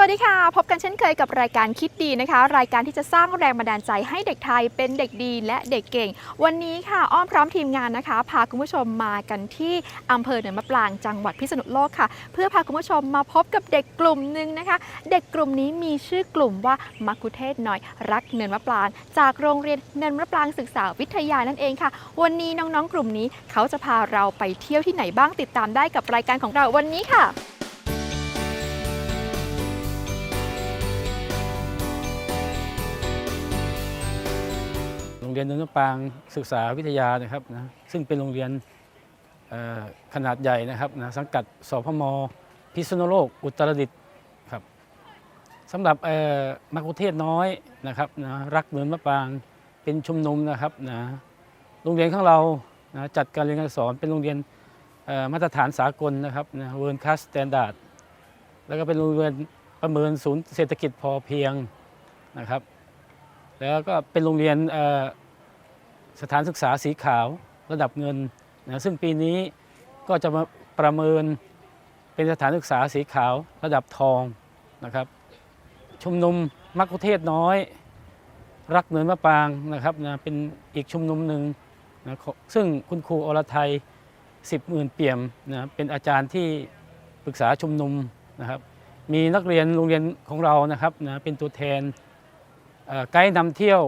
สวัสดีค่ะ พบกันเช่นเคยกับรายการคิดดีนะคะ รายการที่จะสร้างแรงบันดาลใจให้เด็กไทยเป็นเด็กดีและเด็กเก่ง วันนี้ค่ะอ้อมพร้อมทีมงานนะคะ พาคุณผู้ชมมากันที่อำเภอเหนือมะปรางจังหวัดพิษณุโลกค่ะ เพื่อพาคุณผู้ชมมาพบกับเด็กกลุ่มหนึ่งนะคะ เด็กกลุ่มนี้มีชื่อกลุ่มว่ามักคุเทศน้อยรักเนินมะปราง จากโรงเรียนเนินมะปรางศึกษาวิทยานั่นเองค่ะ วันนี้น้องๆ กลุ่มนี้เขาจะพาเราไปเที่ยวที่ไหนบ้างติดตามได้กับรายการของเราวันนี้ค่ะ รงเรียนเนินมะปางศึกษาวิทยานะครับนะซึ่งเป็นโรงเรียนขนาดใหญ่นะครับนะสังกัดสพมพิษณุโลกอุตรดิตถ์ครับสำหรับมักคุเทศน้อยนะครับนะรักเนินมะปางเป็นชุมนุมนะครับนะโรงเรียนของเรานะจัดการเรียนการสอนเป็นโรงเรียนมาตรฐานสากลนะครับนะเวิร์นคัสสแตนดาร์ดแล้วก็เป็นโรงเรียนประเมินศูนย์เศรษฐกิจพอเพียงนะครับ แล้วก็เป็นโรงเรียน สถานศึกษาสีขาวระดับเงินนะซึ่งปีนี้ก็จะมาประเมินเป็นสถานศึกษาสีขาวระดับทองนะครับชุมนุมมักคุเทศน้อย รักเนินมะปรางนะครับนะเป็นอีกชุมนุมหนึ่งนะซึ่งคุณครูอรไทยสิบหมื่นเปี่ยมนะเป็นอาจารย์ที่ปรึกษาชุมนุมนะครับมีนักเรียนโรงเรียนของเรานะครับนะเป็นตัวแทนไกด์นำเที่ยว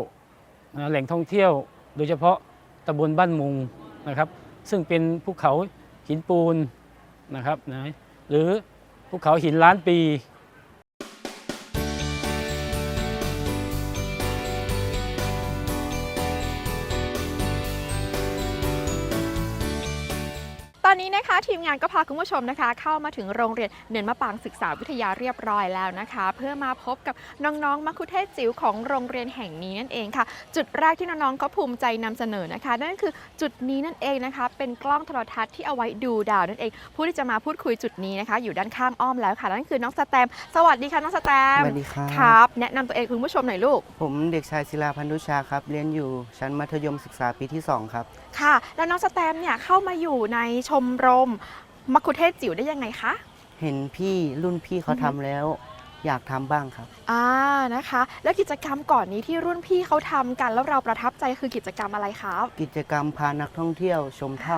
นะแหล่งท่องเที่ยว ดยเฉพาะตำบลบ้านมุงนะครับ ซึ่งเป็นภูเขาหินปูนนะครับนะหรือภูเขาหินล้านปี อนนี้นะคะทีมงานก็พาคุณผู้ชมนะคะ เข้ามาถึงโรงเรียนเนินมะปางศึกษาวิทยาเรียบร้อยแล้วนะคะ เพื่อมาพบกับน้องๆมัคคุเทศจิ๋วของโรงเรียนแห่งนี้นั่นเองค่ะ จุดแรกที่น้องๆเขาภูมิใจนำเสนอนะคะ นั่นก็คือจุดนี้นั่นเองนะคะ เป็นกล้องโทรทัศน์ที่เอาไว้ดูดาวนั่นเอง ผู้ที่จะมาพูดคุยจุดนี้นะคะ อยู่ด้านข้างอ้อมแล้วค่ะนั่นคือน้องสแตมป์สวัสดีค่ะน้องสแตมสป์วัสดีครับครับ แนะนำตัวเองคุณผู้ชมหน่อยลูก ผมเด็กชายศิลาพันธุชาครับ เรียนอยู่ชั้นมัธยมศึกษาปีที่ 2 ครับ ค่ะ แล้วน้องสแตมป์เนี่ยเข้ามาอยู่ในชมรมมัคคุเทศจิ๋วได้ยังไงคะ เห็นพี่รุ่นพี่เขาอือฮึทำแล้ว อยากทำบ้างครับ อ่านะคะ แล้วกิจกรรมก่อนนี้ที่รุ่นพี่เขาทำกันแล้วเราประทับใจคือกิจกรรมอะไรครับกิจกรรมพานักท่องเที่ยวชมถ้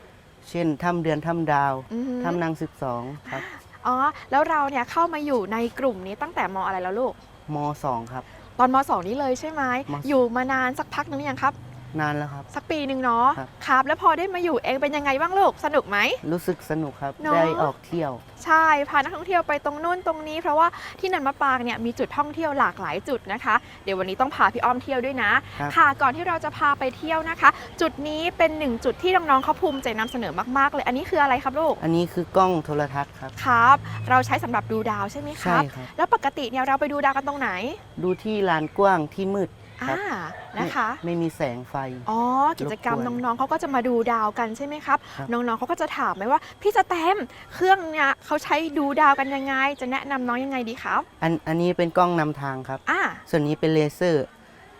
ำเช่นถ้ำเดือนถ้ำดาวอือฮึถ้ำนางสิบสองครับอ๋อแล้วเราเนี่ยเข้ามาอยู่ในกลุ่มนี้ตั้งแต่มอะไรแล้วลูก มสองครับ ตอนมสองนี้เลยใช่ไหมมอยู่มานานสักพักนึงหรือยังครับ นานแล้วครับ สักปีหนึ่งเนาะครับ ครับ แล้วพอได้มาอยู่เองเป็นยังไงบ้างลูกสนุกไหม รู้สึกสนุกครับ เนอะ ได้ออกเที่ยว ใช่พานักท่องเที่ยวไปตรงนู่นตรงนี้ เพราะว่าที่นันมะปรางเนี่ยมีจุดท่องเที่ยวหลากหลายจุดนะคะ เดี๋ยววันนี้ต้องพาพี่อ้อมเที่ยวด้วยนะ ครับ ค่ะก่อนที่เราจะพาไปเที่ยวนะคะ จุดนี้เป็นหนึ่งจุดที่น้องๆเขาภูมิใจนำเสนอมากๆ เลยอันนี้คืออะไรครับลูกอันนี้คือกล้องโทรทัศน์ครับ ครับ เราใช้สำหรับดูดาวใช่ไหมคใช่รับ ครับ แล้วปกติเนี่ยเราไปดูดาวกันตรงไหน ดูที่ลานกว้างที่มืด ครับอ่านะคะ ไม่ไม่มีแสงไฟ อ๋อ กิจกรรมรบกวนน้องๆเขาก็จะมาดูดาวกันใช่ไหมครับ ครับ น้องๆเขาก็จะถามไหมว่า พี่สแตมป์เครื่องเนี่ยเขาใช้ดูดาวกันยังไง จะแนะนำน้องยังไงดีครับ อันอันนี้เป็นกล้องนำทางครับ อ่าส่วนนี้เป็นเลเซอร์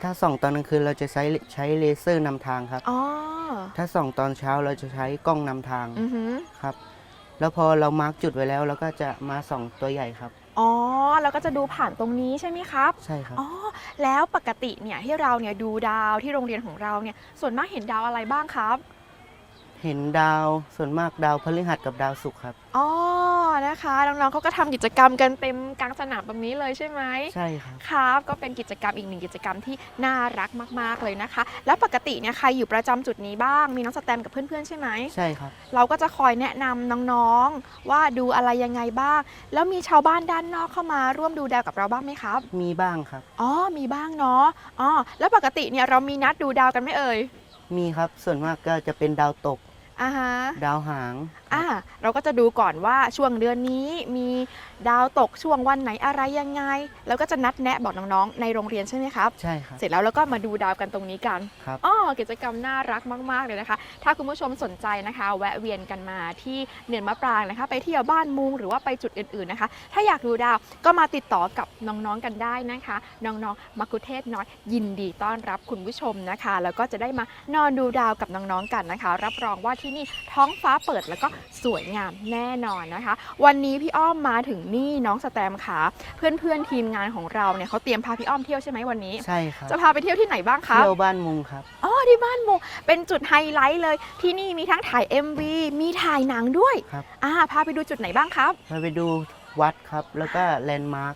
ถ้าส่องตอนกลางคืนเราจะใช้ใช้เลเซอร์นำทางครับ อ๋อถ้าส่องตอนเช้าเราจะใช้กล้องนำทางอือหือ ครับ แล้วพอเรามาร์กจุดไว้แล้วเราก็จะมาส่องตัวใหญ่ครับ อ๋อเราก็จะดูผ่านตรงนี้ใช่ไหมครับ ใช่ครับ อ๋อ แล้วปกติเนี่ยที่เราเนี่ยดูดาวที่โรงเรียนของเราเนี่ยส่วนมากเห็นดาวอะไรบ้างครับ เห็นดาวส่วนมากดาวพฤหัสกับดาวศุกร์ครับ อ๋อนะคะ น้องๆเขาก็ทำกิจกรรมกันเต็มกลางสนามแบบนี้เลยใช่ไหม ใช่ครับ ครับ ก็เป็นกิจกรรมอีกหนึ่งกิจกรรมที่น่ารักมาก ๆ เลยนะคะ แล้วปกติเนี่ยใครอยู่ประจำจุดนี้บ้าง มีน้องสแตมกับเพื่อน ๆ ใช่ไหม ใช่ครับ เราก็จะคอยแนะนำน้องๆ ว่าดูอะไรยังไงบ้าง แล้วมีชาวบ้านด้านนอกเข้ามาร่วมดูดาวกับเราบ้างไหมครับ มีบ้างครับ อ๋อ มีบ้างเนาะ อ๋อ แล้วปกติเนี่ยเรามีนัดดูดาวกันไหมเอ่ย มีครับส่วนมากก็จะเป็นดาวตก อ่าฮะ ดาวหาง อ่าเราก็จะดูก่อนว่าช่วงเดือนนี้มีดาวตกช่วงวันไหนอะไรยังไง แล้วก็จะนัดแนะบอกน้องๆ ในโรงเรียนใช่ไหมครับ ใช่ครับ เสร็จแล้วเราก็มาดูดาวกันตรงนี้กันครับอ๋อกิจกรรมน่ารักมาก ๆ เลยนะคะ ถ้าคุณผู้ชมสนใจนะคะ แวะเวียนกันมาที่เนินมะปรางนะคะ ไปเที่ยวบ้านมุงหรือว่าไปจุดอื่นๆนะคะ ถ้าอยากดูดาวก็มาติดต่อกับน้องๆกันได้นะคะ น้องๆมักคุเทศน้อยยินดีต้อนรับคุณผู้ชมนะคะ แล้วก็จะได้มานอนดูดาวกับน้องๆกันนะคะ รับรองว่าที่นี่ท้องฟ้าเปิดแล้วก็สวยงามแน่นอนนะคะ วันนี้พี่อ้อมมาถึงนี่น้องสแตมค่ะ เพื่อนๆทีมงานของเราเนี่ยเขาเตรียมพาพี่อ้อมเที่ยวใช่ไหมวันนี้ ใช่ครับ จะพาไปเที่ยวที่ไหนบ้างคะเที่ยวบ้านมุงครับ อ๋อที่บ้านมุงเป็นจุดไฮไลท์เลย ที่นี่มีทั้งถ่าย MV มีถ่ายหนังด้วยครับอ่าพาไปดูจุดไหนบ้างครับเราไปดูวัดครับ แล้วก็แลนด์มาร์ค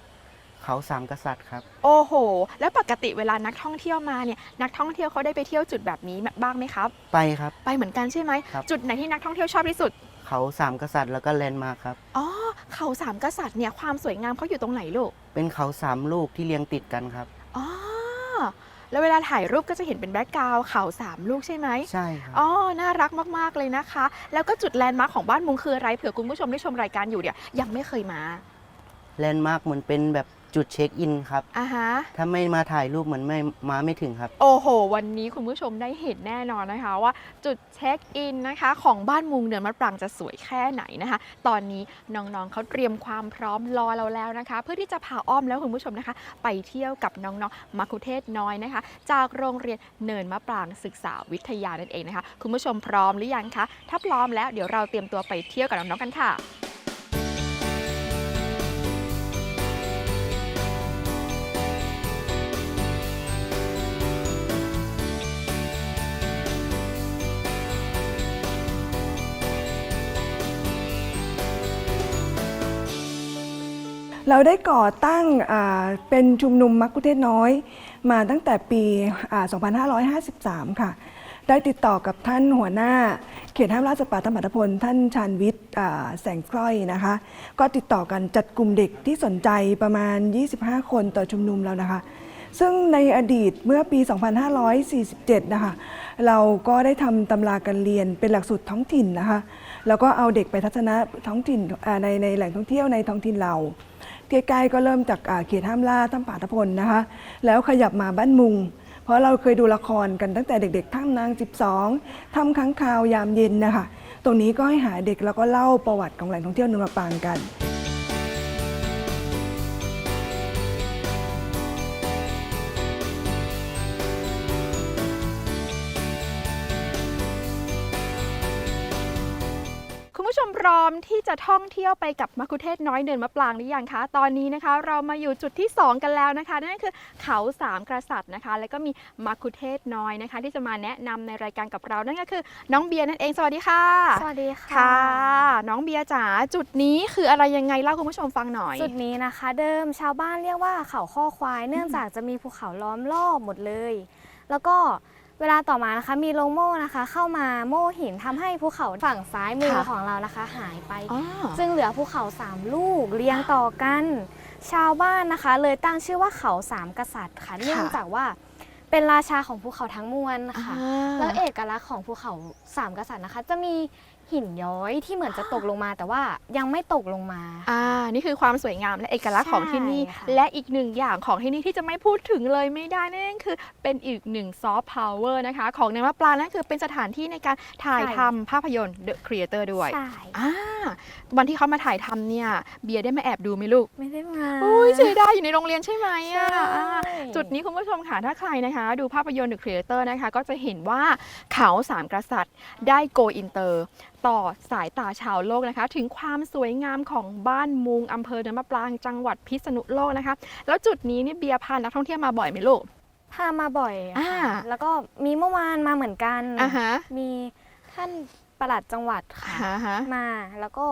เขาสามกษัตริย์ครับ โอ้โห แล้วปกติเวลานักท่องเที่ยวมาเนี่ยนักท่องเที่ยวเขาได้ไปเที่ยวจุดแบบนี้บ้างไหมครับ ไปครับ ไปเหมือนกันใช่ไหมครับจุดไหนที่นักท่องเที่ยวชอบที่สุด เขาสามกษัตริย์แล้วก็แลนด์มาร์คครับ อ๋อ เขาสามกษัตริย์เนี่ยความสวยงามเขาอยู่ตรงไหนลูก เป็นเขาสามลูกที่เรียงติดกันครับ อ๋อ แล้วเวลาถ่ายรูปก็จะเห็นเป็นแบ็กกราวด์เขาสามลูกใช่ไหมใช่ครับ อ๋อ น่ารักมากๆเลยนะคะ แล้วก็จุดแลนด์มาร์คของบ้านมุงคืออะไรเผื่อคุณผู้ชมได้ชมรายการอยู่เนี่ยยังไม่เคยมา แลนด์มาร์คเหมือนเป็นแบบ จุดเช็คอินครับ อ่าฮะ ถ้าไม่มาถ่ายรูปเหมือนไม่มาไม่ถึงครับ โอ้โห วันนี้คุณผู้ชมได้เห็นแน่นอนนะคะว่าจุดเช็คอินนะคะ ของบ้านมุงเดือนมะปรางจะสวยแค่ไหนนะคะ ตอนนี้น้องๆเขาเตรียมความพร้อมรอเราแล้วนะคะ เพื่อที่จะพาอ้อมแล้วคุณผู้ชมนะคะ ไปเที่ยวกับน้องๆมัคคุเทศน้อยนะคะ จากโรงเรียนเนินมะปรางศึกษาวิทยานั่นเองนะคะ คุณผู้ชมพร้อมหรือยังคะถ้าพร้อมแล้วเดี๋ยวเราเตรียมตัวไปเที่ยวกับน้องๆกันค่ะ เราได้ก่อตั้งเป็นชุมนุมมักคุเทศน้อย มาตั้งแต่ปี 2553 ค่ะ ได้ติดต่อกับท่านหัวหน้า เขตห้ามล่าสัตว์ป่าธรรมตพล ท่านชาญวิทย์แสงกล้อยนะคะ ก็ติดต่อกันจัดกลุ่มเด็กที่สนใจประมาณ 25 คนต่อชุมนุมแล้วนะคะ ซึ่งในอดีตเมื่อปี 2547 นะคะ เราก็ได้ทำตำราการเรียนเป็นหลักสูตรท้องถิ่นนะคะแล้วก็เอาเด็กไปทัศนะท้องถิ่นในในแหล่งท่องเที่ยวในท้องถิ่นเรา ใกล้ๆก็เริ่มจากอ่าเขตห้ามล่าถ้ำป่าตะพลนะคะ แล้วขยับมาบ้านมุง เพราะเราเคยดูละครกันตั้งแต่เด็กๆถ้ำนาง 12ถ้ำค้างคาวยามเย็นนะคะ ตรงนี้ก็ให้หาเด็กแล้วก็เล่าประวัติของแหล่งท่องเที่ยวเนินมะปางกัน ร้อมที่จะท่องเที่ยวไปกับมัคคุเทศน้อยเดินมะปรางหรือยังคะ ตอนนี้นะคะ เรามาอยู่จุดที่ 2 กันแล้วนะคะ นั่นก็คือเขาสามกษัตริย์นะคะ แล้วก็มีมัคคุเทศน้อยนะคะ ที่จะมาแนะนำในรายการกับเรานั่นก็คือ น้องเบียร์นั่นเองสวัสดีค่ะ สวัสดีค่ะค่ะ น้องเบียร์จ๋าจุดนี้คืออะไรยังไงเล่าคุณผู้ชมฟังหน่อย จุดนี้นะคะ เดิมชาวบ้านเรียกว่าเขาข้อควาย เนื่องจากจะมีภูเขาล้อมรอบหมดเลย แล้วก็ เวลาต่อมานะคะมีโรงโม่นะคะ เข้ามาโม่หินทำให้ภูเขาฝั่งซ้ายมือค่ะของเรานะคะ หายไป อ๋อ ซึ่งเหลือภูเขาสามลูกเรียงต่อกัน ชาวบ้านนะคะ เลยตั้งชื่อว่าเขาสามกษัตริย์ค่ะเนื่องจากว่าเป็นราชาของภูเขาทั้งมวลค่ะแล้วเอกลักษณ์ของภูเขาสามกษัตริย์นะคะ จะมี หินย้อยที่เหมือนจะตกลงมาแต่ว่ายังไม่ตกลงมา อ่า นี่คือความสวยงามและเอกลักษณ์ของที่นี่ ใช่ค่ะ และอีกหนึ่งอย่างของที่นี่ที่จะไม่พูดถึงเลยไม่ได้นั่นคือเป็นอีกหนึ่งซอฟต์พาวเวอร์นะคะ ของในมะปรางนั่นคือเป็นสถานที่ในการถ่ายทำภาพยนตร์ The Creator ด้วยใช่อ่าวันที่เขามาถ่ายทำเนี่ย เบียร์ได้มาแอบดูไหมลูก ไม่ได้มาอุ้ยเสียดายอยู่ในโรงเรียนใช่ไหมอะใช่อ่า จุดนี้คุณผู้ชมค่ะ ถ้าใครนะคะ ดูภาพยนตร์ The Creator นะคะ ก็จะเห็นว่าเขาสามกษัตริย์ได้โกอินเตอร์ต่อสายตาชาวโลกนะคะ ถึงความสวยงามของบ้านมุงอำเภอเนินมะปรางจังหวัดพิษณุโลกนะคะ แล้วจุดนี้นี่เบียร์พานักท่องเที่ยวมาบ่อยไหมลูก พามาบ่อยอ่าค่ะแล้วก็มีเมื่อวานมาเหมือนกัน อ่าฮะ มีท่านประหลัดจังหวัดค่ะฮะฮะ มาแล้วก็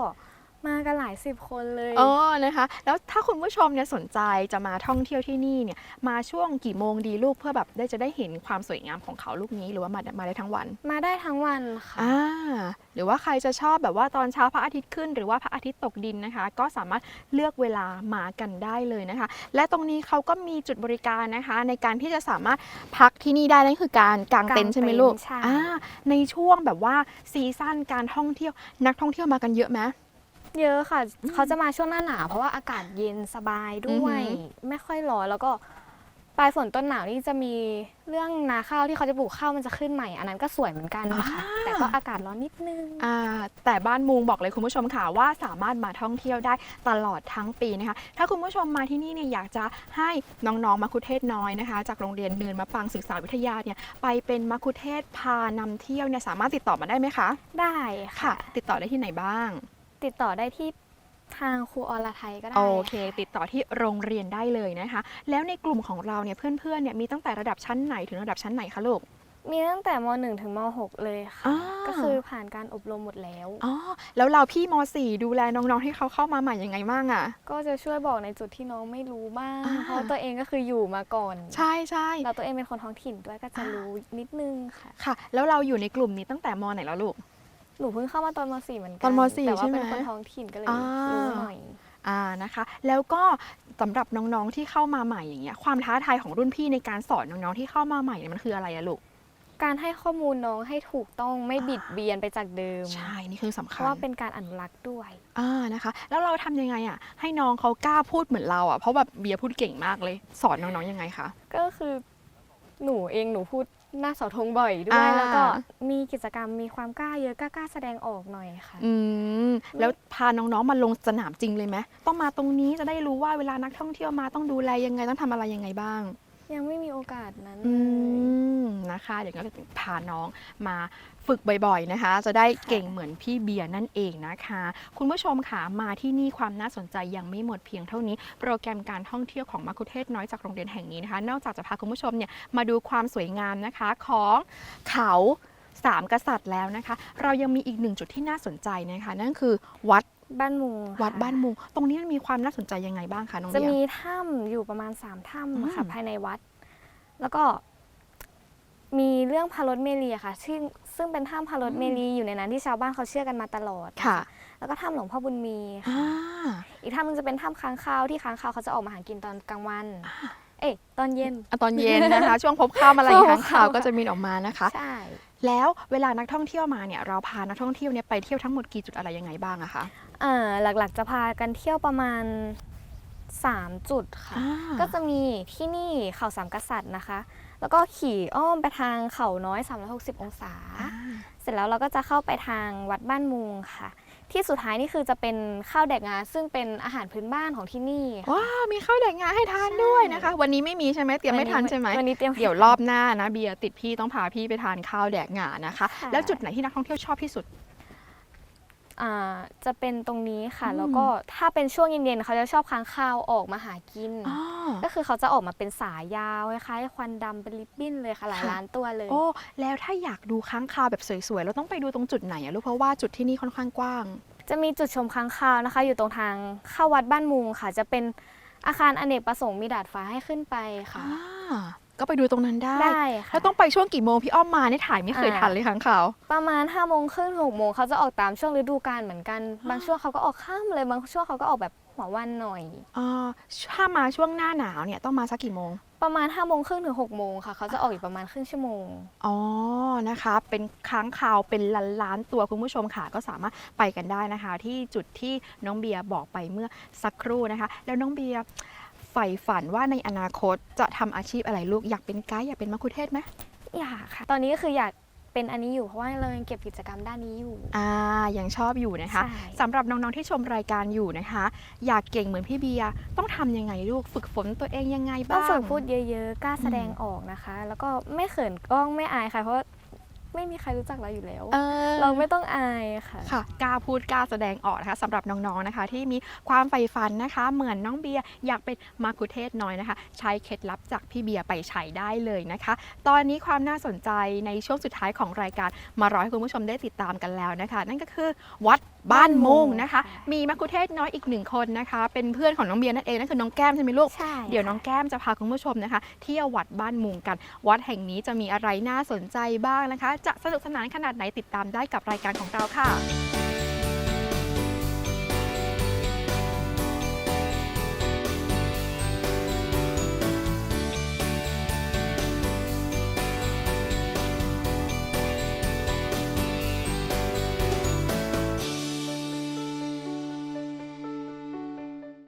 มากันหลายสิบคนเลยเออนะคะ แล้วถ้าคุณผู้ชมเนี่ยสนใจจะมาท่องเที่ยวที่นี่เนี่ยมาช่วงกี่โมงดีลูกเพื่อแบบได้จะได้เห็นความสวยงามของเขาลูกนี้หรือว่ามามาได้ทั้งวัน มาได้ทั้งวันค่ะอ่าหรือว่าใครจะชอบแบบว่าตอนเช้าพระอาทิตย์ขึ้น หรือว่าพระอาทิตย์ตกดินนะคะ ก็สามารถเลือกเวลามากันได้เลยนะคะ และตรงนี้เขาก็มีจุดบริการนะคะ ในการที่จะสามารถพักที่นี่ได้นั่นคือการกางเต็นท์ใช่ไหมลูกกางเต็นท์ใช่อ่าในช่วงแบบว่าซีซั่นการท่องเที่ยวนักท่องเที่ยวมากันเยอะไหม เยอะค่ะ เขาจะมาช่วงหน้าหนาวเพราะว่าอากาศเย็นสบายด้วยอือหือไม่ค่อยร้อนแล้วก็ปลายฝนต้นหนาวนี่จะมีเรื่องนาข้าวที่เขาจะปลูกข้าวมันจะขึ้นใหม่ อันนั้นก็สวยเหมือนกันค่ะแต่ก็อากาศร้อนนิดนึงอ่าแต่บ้านมุงบอกเลยคุณผู้ชมค่ะว่าสามารถมาท่องเที่ยวได้ตลอดทั้งปีนะคะ ถ้าคุณผู้ชมมาที่นี่เนี่ยอยากจะให้น้องๆมัคคุเทศน้อยนะคะ จากโรงเรียนเนินมะปรางศึกษาวิทยาเนี่ยไปเป็นมัคคุเทศพานำเที่ยวเนี่ยสามารถติดต่อมาได้ไหมคะ ได้ค่ะค่ะติดต่อได้ที่ไหนบ้าง ติดต่อได้ที่ทางครูอรไทยก็ได้โอเค ติดต่อที่โรงเรียนได้เลยนะคะ แล้วในกลุ่มของเราเนี่ยเพื่อนๆเนี่ยมีตั้งแต่ระดับชั้นไหนถึงระดับชั้นไหนคะลูก มีตั้งแต่ม .1 ถึงม .6 เลยค่ะอ่าก็คือผ่านการอบรมหมดแล้วอ๋อแล้วเราพี่ม .4 ดูแลน้องๆให้เขาเข้ามาใหม่ยังไงบ้างอะก็จะช่วยบอกในจุดที่น้องไม่รู้บ้างอ่าเพราะตัวเองก็คืออยู่มาก่อน ใช่ใช่เราตัวเองเป็นคนท้องถิ่นด้วยก็จะรู้นิดนึงค่ะค่ะ แล้วเราอยู่ในกลุ่มนี้ตั้งแต่มไหนแล้วลูก หนูเพิ่งเข้ามาตอนม .4 เหมือนกัตอนมสี่แต่ใช่ว่าไหมเป็นคนท้องถิ่นก็เลยอ่า รู้หน่อย อ่านะคะ แล้วก็สำหรับน้องๆที่เข้ามาใหม่อย่างเงี้ยความท้าทายของรุ่นพี่ในการสอนน้องๆที่เข้ามาใหม่เนี่ยมันคืออะไรอะลูกการให้ข้อมูลน้องให้ถูกต้องไม่บิดเบียนไปจากเดิม ใช่นี่คือสำเพคัญราะว่าเป็นการอนุรักษ์ด้วย อ่านะคะ แล้วเราทำยังไงอะให้น้องเขากล้าพูดเหมือนเราอะเพราะแบบเบียร์พูดเก่งมากเลย สอนน้องๆยังไงคะ ก็คือหนูเองหนูพูด หน้าเสาธงบ่อยด้วยอ่าแล้วก็มีกิจกรรมมีความกล้าเยอะกล้ากล้าแสดงออกหน่อยค่ะ อืมแล้วพาน้องๆมาลงสนามจริงเลยไหมต้องมาตรงนี้จะได้รู้ว่าเวลานักท่องเที่ยวมาต้องดูแลยังไงต้องทำอะไรยังไงบ้าง ยังไม่มีโอกาสนั้นอืเลยมนะคะ เดี๋ยวก็พาน้องมาฝึกบ่อยๆนะคะ จะได้เก่งเหมือนพี่เบียร์นั่นเองนะคะ คุณผู้ชมค่ะมาที่นี่ความน่าสนใจยังไม่หมดเพียงเท่านี้ โปรแกรมการท่องเที่ยวของมัคคุเทศน้อยจากโรงเรียนแห่งนี้นะคะ นอกจากจะพาคุณผู้ชมเนี่ยมาดูความสวยงามนะคะของเขาสามกษัตริย์แล้วนะคะ เรายังมีอีกหนึ่งจุดที่น่าสนใจนะคะ นั่นคือวัด บ้านมุงวัดค่ะบ้านมุงตรงนี้มันมีความน่าสนใจยังไงบ้างคะน้องจะเบียร์มีถ้ำอยู่ประมาณ3ถ้ำอะค่ะอืม ภายในวัด แล้วก็มีเรื่องพารถเมลีอะค่ะซึ่งซึ่งเป็นถ้ำพารถเมลีอยู่ในนั้นที่ชาวบ้านเขาเชื่อกันมาตลอด ค่ะแล้วก็ถ้ำหลวงพ่อบุญมีค่ะอ่าอีกถ้ำหนึงจะเป็นถ้ำค้างคาวที่ค้างคาวเขาจะออกมาหากินตอนกลางวัน เอ๊ะตอนเย็น อะตอนเย็นนะคะ ช่วงพบข้าวอะไรอย่างเงี้ยพบข่าข้าววก็จะมีออกมานะคะ ใช่ แล้วเวลานักท่องเที่ยวมาเนี่ยเราพานักท่องเที่ยวเนี่ยไปเที่ยวทั้งหมดกี่จุดอะไรยังไงบ้างอะคะอ่าหลักๆจะพากันเที่ยวประมาณ 3 จุดค่ะก็จะมีที่นี่เขาสามกษัตริย์นะคะ แล้วก็ขี่อ้อมไปทางเขาน้อย 360 องศา อ่าเสร็จแล้วเราก็จะเข้าไปทางวัดบ้านมุงค่ะ ที่สุดท้ายนี่คือจะเป็นข้าวแดกงาซึ่งเป็นอาหารพื้นบ้านของที่นี่ค่ะ ว้าวมีข้าวแดกงาให้ทานด้วยนะคะ วันนี้ไม่มีใช่ไหมเตรียมไม่ทันใช่ไหม วันนี้เตรียม เดี๋ยวรอบหน้านะเบียร์ติดพี่ต้องพาพี่ไปทานข้าวแดกงานะคะ ค่ะ แล้วจุดไหนที่นักท่องเที่ยวชอบที่สุด อ่าจะเป็นตรงนี้ค่ะอืมแล้วก็ถ้าเป็นช่วงเย็นๆเขาจะชอบค้างคาวออกมาหากิน อ๋อ ก็คือเขาจะออกมาเป็นสายยาวคล้ายๆควันดำเป็นริบบิ้นเลยค่ะหลายค่ะ ล้านตัวเลย โอ้แล้วถ้าอยากดูค้างคาวแบบสวยๆเราต้องไปดูตรงจุดไหนอะลูกเพราะว่าจุดที่นี่ค่อนข้างกว้าง จะมีจุดชมค้างคาวนะคะ อยู่ตรงทางเข้าวัดบ้านมุงค่ะ จะเป็นอาคารอเนกประสงค์มีดาดฟ้าให้ขึ้นไปค่ะ อ่าก็ไปดูตรงนั้นได้ ได้ค่ะ แล้วต้องไปช่วงกี่โมงพี่อ้อมมานี่ถ่ายไม่เคยอ่า ทันเลยค้างคาว ประมาณ5้าโมงครึ่งหกโมงเขาจะออกตามช่วงฤดูกาลเหมือนกัน บางช่วงเขาก็ออกข้ามเลย บางช่วงเขาก็ออกแบบ หัววันหน่อยอ่าถ้ามาช่วงหน้าหนาวเนี่ยต้องมาสักกี่โมง ประมาณ5้าโมงครึ่งถึงหกโมงค่ะ เขาจะออกอีกประมาณครึ่งชั่วโมง อ๋อ นะคะ เป็นค้างคาวเป็นล้านล้านๆตัวคุณผู้ชมค่ะ ก็สามารถไปกันได้นะคะ ที่จุดที่น้องเบียร์บอกไปเมื่อสักครู่นะคะ แล้วน้องเบียร์ใฝ่ฝันว่าในอนาคตจะทำอาชีพอะไรลูกอยากเป็นไกด์อยากเป็นมัคคุเทศก์ไหม อยากค่ะ ตอนนี้ก็คืออยาก เป็นอันนี้อยู่เพราะว่าเรายังเก็บกิจกรรมด้านนี้อยู่ อ่ายังชอบอยู่นะคะใช่ สำหรับน้องๆที่ชมรายการอยู่นะคะ อยากเก่งเหมือนพี่เบียร์ต้องทำยังไงลูกฝึกฝนตัวเองยังไงต้อบ้างงฝึกพูดเยอะๆ กล้าแสดงออกนะคะ แล้วก็ไม่เขินกล้องไม่อายค่ะ เพราะ ไม่มีใครรู้จักเราอยู่แล้ว เออ เราไม่ต้องอายค่ะ ค่ะกล้าพูดกล้าแสดงออกนะคะสำหรับน้องๆนะคะ ที่มีความใฝ่ฝันนะคะ เหมือนน้องเบียร์อยากเป็นมาคุเทศน้อยนะคะ ใช้เคล็ดลับจากพี่เบียร์ไปใช้ได้เลยนะคะ ตอนนี้ความน่าสนใจในช่วงสุดท้ายของรายการมารอให้คุณผู้ชมได้ติดตามกันแล้วนะคะ นั่นก็คือวัด บ้านมุงนะคะ มีมักคุเทศน้อยอีกหนึ่งคนนะคะ เป็นเพื่อนของน้องเบียร์นั่นเองนั่นคือน้องแก้มใช่ไหมลูกใช่เดี๋ยวน้องแก้มจะพาคุณผู้ชมนะคะ เที่ยววัดบ้านมุงกัน วัดแห่งนี้จะมีอะไรน่าสนใจบ้างนะคะ จะสนุกสนานขนาดไหนติดตามได้กับรายการของเราค่ะ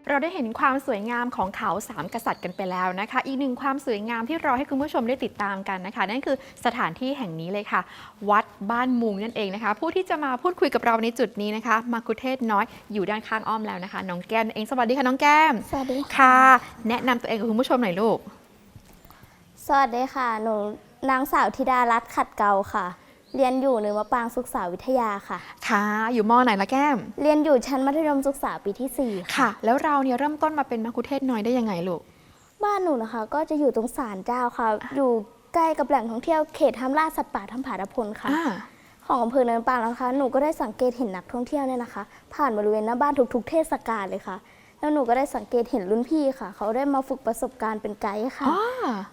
เราได้เห็นความสวยงามของเขาสามกษัตริย์กันไปแล้วนะคะ อีกหนึ่งความสวยงามที่เราให้คุณผู้ชมได้ติดตามกันนะคะ นั่นคือสถานที่แห่งนี้เลยค่ะ วัดบ้านมุงนั่นเองนะคะ ผู้ที่จะมาพูดคุยกับเราในจุดนี้นะคะ มาคุเทศน้อยอยู่ด้านข้างอ้อมแล้วนะคะ น้องแก้มนั่นเองสวัสดีค่ะน้องแก้ม สวัสดีค่ะ แนะนำตัวเองกับคุณผู้ชมหน่อยลูก สวัสดีค่ะ หนูนางสาวธิดารัตน์ขัดเกลาค่ะ เรียนอยู่หนึ่งมะปรางศึกษาวิทยาค่ะ ค่ะ อยู่มอไหนละแก้ม เรียนอยู่ชั้นมัธยมศึกษาปีที่สี่ค่ะ ค่ะ แล้วเราเนี่ยเริ่มต้นมาเป็นมักคุเทศน้อยได้ยังไงลูก บ้านหนูนะคะ ก็จะอยู่ตรงศาลเจ้าค่ะ อยู่ใกล้กับแหล่งท่องเที่ยวเขตห้ามล่าสัตว์ป่าถ้ำผาตะพนค่ะ อ่า ของอำเภอเนินปางนะคะ หนูก็ได้สังเกตเห็นนักท่องเที่ยวเนี่ยนะคะ ผ่านบริเวณหน้าบ้านทุกๆ เทศกาลเลยค่ะ แล้วหนูก็ได้สังเกตเห็นรุ่นพี่ค่ะ เขาได้มาฝึกประสบการณ์เป็นไกด์ค่ะ อ๋อ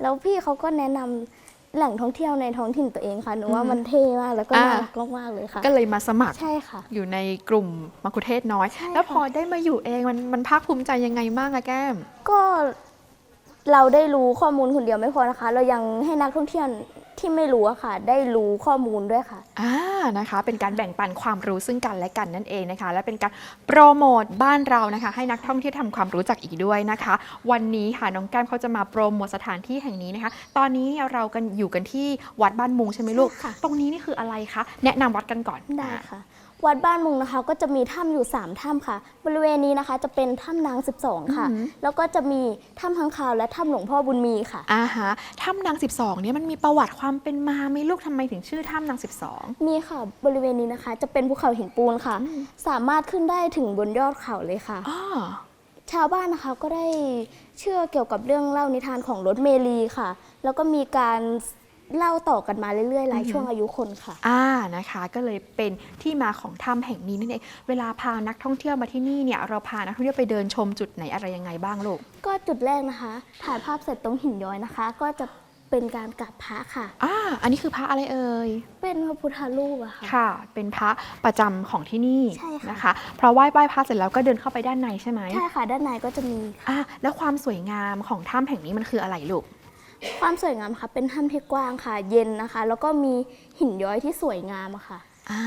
แล้วพี่เขาก็แนะนำ แหล่งท่องเที่ยวในท้องถิ่นตัวเองค่ะหนูว่ามันเท่มากแล้วก็อ่าน่ารักมากๆเลยค่ะ ก็เลยมาสมัครใช่ค่ะ อยู่ในกลุ่มมักคุเทศน้อยใช่แล้วพอค่ะได้มาอยู่เองมันมันภาคภูมิใจยังไงบ้างอะแก้ม ก็เราได้รู้ข้อมูลคนเดียวไม่พอนะคะ เรายังให้นักท่องเที่ยว ที่ไม่รู้อะค่ะ ได้รู้ข้อมูลด้วยค่ะ อ่านะคะ เป็นการแบ่งปันความรู้ซึ่งกันและกันนั่นเองนะคะ และเป็นการโปรโมทบ้านเรานะคะ ให้นักท่องเที่ยวทำความรู้จักอีกด้วยนะคะ วันนี้ค่ะน้องแก้มเขาจะมาโปรโมทสถานที่แห่งนี้นะคะ ตอนนี้เนี่ยเรากันอยู่กันที่วัดบ้านมุงใช่ไหมลูก ใช่ค่ะ ตรงนี้นี่คืออะไรคะ แนะนำวัดกันก่อนได้ค่ะ วัดบ้านมุงนะคะก็จะมีถ้ำอยู่ 3 ถ้ำค่ะ บริเวณนี้นะคะจะเป็นถ้ำนาง 12 ค่ะอือหือแล้วก็จะมีถ้ำค้างคาวและถ้ำหลวงพ่อบุญมีค่ะอ่าฮะถ้ำนาง 12เนี่ยมันมีประวัติความเป็นมาไหมลูกทำไมถึงชื่อถ้ำนาง 12 มีค่ะบริเวณนี้นะคะ จะเป็นภูเขาหินปูนค่ะ สามารถขึ้นได้ถึงบนยอดเขาเลยค่ะอ๋อชาวบ้านนะคะก็ได้เชื่อเกี่ยวกับเรื่องเล่านิทานของรถเมลีค่ะ แล้วก็มีการ เล่าต่อกันมาเรื่อยๆหลายช่วงอายุคนค่ะ อ่านะคะ ก็เลยเป็นที่มาของถ้ำแห่งนี้นั่นเองเวลาพานักท่องเที่ยวมาที่นี่เนี่ยเราพานักท่องเที่ยวไปเดินชมจุดไหนอะไรยังไงบ้างลูกก็จุดแรกนะคะ ถ่ายภาพเสร็จตรงหินย้อยนะคะ ก็จะเป็นการกราบพระค่ะ อ่าอันนี้คือพระอะไรเอ่ย เป็นพระพุทธรูปอะค่ะ ค่ะ เป็นพระประจำของที่นี่ใช่ค่ะ นะคะ เพราะไหว้ไหว้พระเสร็จแล้วก็เดินเข้าไปด้านในใช่ไหมใช่ค่ะด้านในก็จะมี อ่าแล้วความสวยงามของถ้ำแห่งนี้มันคืออะไรลูก ความสวยงามค่ะ เป็นถ้ำที่กว้างค่ะ เย็นนะคะ แล้วก็มีหินย้อยที่สวยงามค่ะ อ่า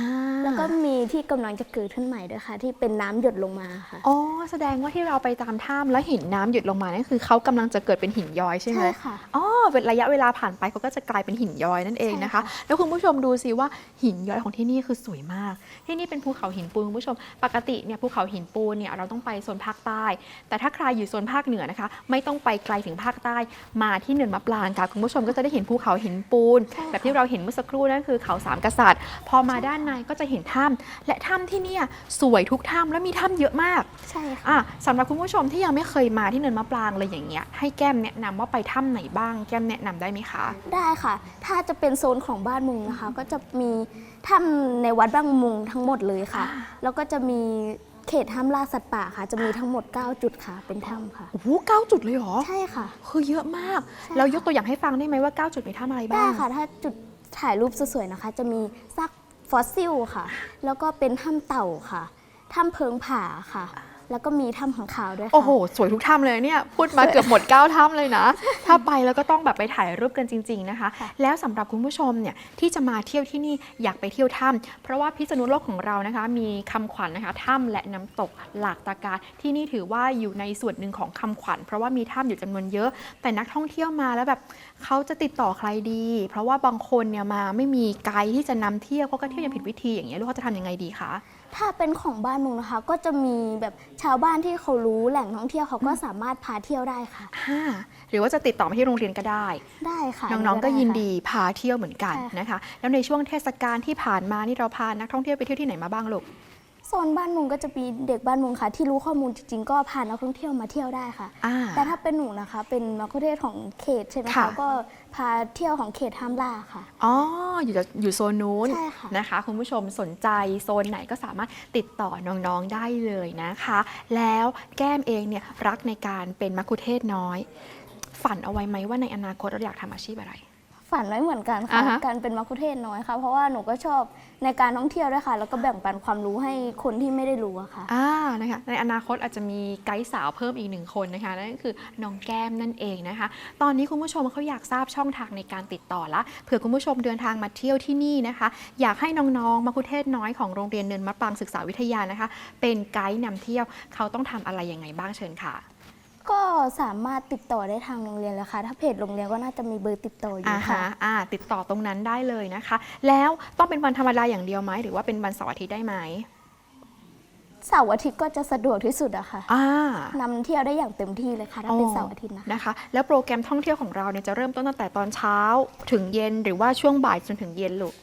แล้วก็มีที่กำลังจะเกิดขึ้นใหม่ด้วยค่ะ ที่เป็นน้ำหยดลงมาค่ะ อ๋อแสดงว่าที่เราไปตามถ้ำแล้วเห็นน้ำหยดลงมานั่นคือเขากำลังจะเกิดเป็นหินย้อยใช่ไหม ใช่ค่ะ อ๋อเป็นระยะเวลาผ่านไปเขาก็จะกลายเป็นหินย้อยนั่นเองนะคะใช่ค่ะแล้วคุณผู้ชมดูสิว่าหินย้อยของที่นี่คือสวยมาก ที่นี่เป็นภูเขาหินปูนคุณผู้ชม ปกติเนี่ยภูเขาหินปูนเนี่ยเราต้องไปโซนภาคใต้ แต่ถ้าใครอยู่โซนภาคเหนือนะคะ ไม่ต้องไปไกลถึงภาคใต้ มาที่เนินมะปรางค่ะคุณผู้ชมก็จะได้เห็นภูเขาหินปูน แบบที่เราเห็นเมื่อสักครู่นั่นคือเขาสามกษัตริย์ พอมาด้านในก็จะเห็นถ้ำและถ้ำที่เนี่ยสวยทุกถ้ำและมีถ้ำเยอะมากใช่ค่ะอะสำหรับคุณผู้ชมที่ยังไม่เคยมาที่เนินมะปรางเลยอย่างเงี้ยให้แก้มแนะนำว่าไปถ้ำไหนบ้างแก้มแนะนำได้ไหมคะ ได้ค่ะ ถ้าจะเป็นโซนของบ้านมุงนะคะ ก็จะมีถ้ำในวัดบ้านมุงทั้งหมดเลยค่ะ แล้วก็จะมีเขตห้ามล่าสัตว์ป่าค่ะ จะมีทั้งหมด 9 จุดค่ะ เป็นถ้ำค่ะ โอ้โหเก้าจุดเลยเหรอ ใช่ค่ะ คือเยอะมากใช่เราค่ะยกตัวอย่างให้ฟังได้ไหมว่า 9 จุดมีถ้ำอะไรได้บ้าง ค่ะ ถ้าจุดถ่ายรูปสวยๆนะคะ จะมีซาก ฟอสซิลค่ะ แล้วก็เป็นถ้ำเต่าค่ะถ้ำเพิงผาค่ะ แล้วก็มีถ้ำขังขาวด้วยค่ะ โอ้โห สวยทุกถ้ำเลยเนี่ย พูดมาเกือบหมด 9ถ้ำเลยนะ ถ้าไปแล้วก็ต้องแบบไปถ่ายรูปกันจริง ๆนะคะค่ะแล้วสำหรับคุณผู้ชมเนี่ยที่จะมาเที่ยวที่นี่อยากไปเที่ยวถ้ำเพราะว่าพิษณุโลกของเรานะคะ มีคำขวัญนะคะถ้ำและน้ำตกหลากตาการที่นี่ถือว่าอยู่ในส่วนหนึ่งของคำขวัญ เพราะว่ามีถ้ำอยู่จำนวนเยอะ แต่นักท่องเที่ยวมาแล้วแบบเขาจะติดต่อใครดี เพราะว่าบางคนเนี่ยมาไม่มีไกด์ที่จะนำเที่ยวเขาก็เที่ยวอย่างผิดวิธีอย่างเงี้ยลูกเขาจะทำยังไงดีคะ ถ้าเป็นของบ้านมุงนะคะ ก็จะมีแบบชาวบ้านที่เขารู้แหล่งท่องเที่ยวเขาก็สามารถพาเที่ยวได้ค่ะ อ่าหรือว่าจะติดต่อมาที่โรงเรียนก็ได้ ได้ค่ะน้องๆ ก็ไยินค่ะดีพาเที่ยวเหมือนกันใช่ค่ะนะคะ แล้วในช่วงเทศกาลที่ผ่านมานี่เราพานักท่องเที่ยวไปเที่ยวที่ไหนมาบ้างลูก โซนบ้านมุงก็จะมีเด็กบ้านมุงค่ะ ที่รู้ข้อมูลจริงๆ ก็พานักท่องเที่ยวมาเที่ยวได้ค่ะ อ่า แต่ถ้าเป็นหนูนะคะ เป็นมัคคุเทศก์ของเขตใช่ไหมค่ะ คะก็พาเที่ยวของเขตห้ามล่าค่ะ อ๋ออยู่จากอยู่โซนนู้นใช่ค่ะ นะคะ คุณผู้ชมสนใจโซนไหนก็สามารถติดต่อน้องๆได้เลยนะคะ แล้วแก้มเองเนี่ยรักในการเป็นมัคคุเทศก์น้อย ฝันเอาไว้ไหมว่าในอนาคตเราอยากทำอาชีพอะไร ฝันไว้เหมือนกันค่ะ อ่าฮะ การเป็นมัคคุเทศก์น้อยค่ะ เพราะว่าหนูก็ชอบ ในการท่องเที่ยวด้วยค่ะ แล้วก็แบ่งปันความรู้ให้คนที่ไม่ได้รู้อะค่ะ อ่านะคะในอนาคตอาจจะมีไกด์สาวเพิ่มอีกหนึ่งคนนะคะนั่นก็คือน้องแก้มนั่นเองนะคะ ตอนนี้คุณผู้ชมเขาอยากทราบช่องทางในการติดต่อละเผื่อคุณผู้ชมเดินทางมาเที่ยวที่นี่นะคะ อยากให้น้องๆมัคคุเทศน้อยของโรงเรียนเนินมะปรางศึกษาวิทยานะคะ เป็นไกด์นำเที่ยวเขาต้องทำอะไรยังไงบ้างเชิญค่ะ ก็สามารถติดต่อได้ทางโรงเรียนเลยค่ะ ถ้าเพจโรงเรียนก็น่าจะมีเบอร์ติดต่ออยู่อ่าค่ะ ฮะอ่า ติดต่อตรงนั้นได้เลยนะคะ แล้วต้องเป็นวันธรรมดาอย่างเดียวไหมหรือว่าเป็นวันเสาร์อาทิตย์ได้ไหมเสาร์อาทิตย์ก็จะสะดวกที่สุดอะค่ะอ่านำเที่ยวได้อย่างเต็มที่เลยค่ะถ้าเป็นเสาร์อาทิตย์นะคะนะคะ แล้วโปรแกรมท่องเที่ยวของเราเนี่ยจะเริ่มต้นตั้งแต่ตอนเช้าถึงเย็นหรือว่าช่วงบ่ายจนถึงเย็นลูก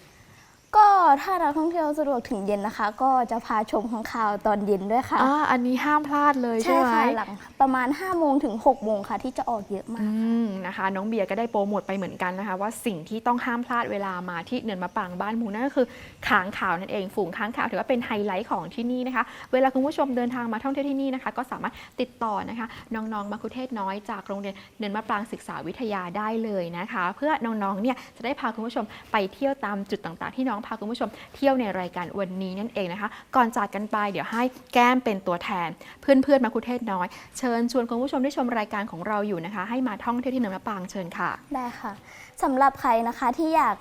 ก็ถ้านักท่องเที่ยวสะดวกถึงเย็นนะคะ ก็จะพาชมข้างคาวตอนเย็นด้วยค่ะ อ่าอันนี้ห้ามพลาดเลยใช่ใช่ไหมค่ะหลังประมาณ5โมงถึง6โมงค่ะ ที่จะออกเยอะมาอืกมนะคะ น้องเบียร์ก็ได้โปรโมทไปเหมือนกันนะคะ ว่าสิ่งที่ต้องห้ามพลาดเวลามาที่เนินมะปรางบ้านหมูนั่นก็คือค้างขาวนั่นเองฝูงค้างขาวถือว่าเป็นไฮไลท์ของที่นี่นะคะ เวลาคุณผู้ชมเดินทางมาท่องเที่ยวที่นี่นะคะ ก็สามารถติดต่อนะคะ น้องๆมัคคุเทศก์น้อยจากโรงเรียนเนินมะปรางศึกษาวิทยาได้เลยนะคะ เพื่อน้องๆเนี่ยจะได้พาคุณผู้ชมไปเที่ยวตามจุดต่างๆ ที่น้องพาคุณผู้ชมเที่ยวในรายการวันนี้นั่นเองนะคะ ก่อนจากกันไปเดี๋ยวให้แก้มเป็นตัวแทน เพื่อนๆมาคุเทศน้อย เชิญชวนคุณผู้ชมที่ชมรายการของเราอยู่นะคะ ให้มาท่องเที่ยวที่เนินมะปรางเชิญค่ะ ได้ค่ะสำหรับใครนะคะที่อยาก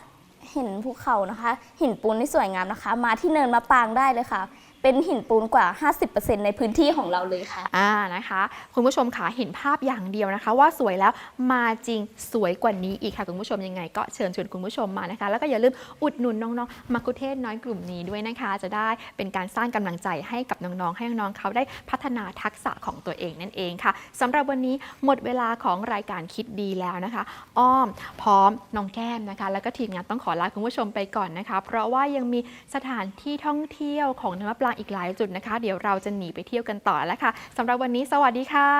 เห็นภูเขานะคะ หินปูนที่สวยงามนะคะ มาที่เนินมะปรางได้เลยค่ะ เป็นหินปูนกว่า 50%ในพื้นที่ของเราเลยค่ะ อ่านะคะ คุณผู้ชมขาเห็นภาพอย่างเดียวนะคะ ว่าสวยแล้วมาจริงสวยกว่านี้อีกค่ะคุณผู้ชมยังไง ก็เชิญชวนคุณผู้ชมมานะคะ แล้วก็อย่าลืมอุดหนุนน้องๆมักคุเทศน้อยกลุ่มนี้ด้วยนะคะ จะได้เป็นการสร้างกำลังใจให้กับน้องๆให้น้องๆเขาได้พัฒนาทักษะของตัวเองนั่นเองค่ะสำหรับวันนี้หมดเวลาของรายการคิดดีแล้วนะคะ อ้อมพร้อมน้องแก้มนะคะ แล้วก็ทีมงานต้องขอลาคุณผู้ชมไปก่อนนะคะ เพราะว่ายังมีสถานที่ท่องเที่ยวของเนื้อปลาอีกหลายจุดนะคะ เดี๋ยวเราจะหนีไปเที่ยวกันต่อแล้วค่ะสำหรับวันนี้ สวัสดีค่ะ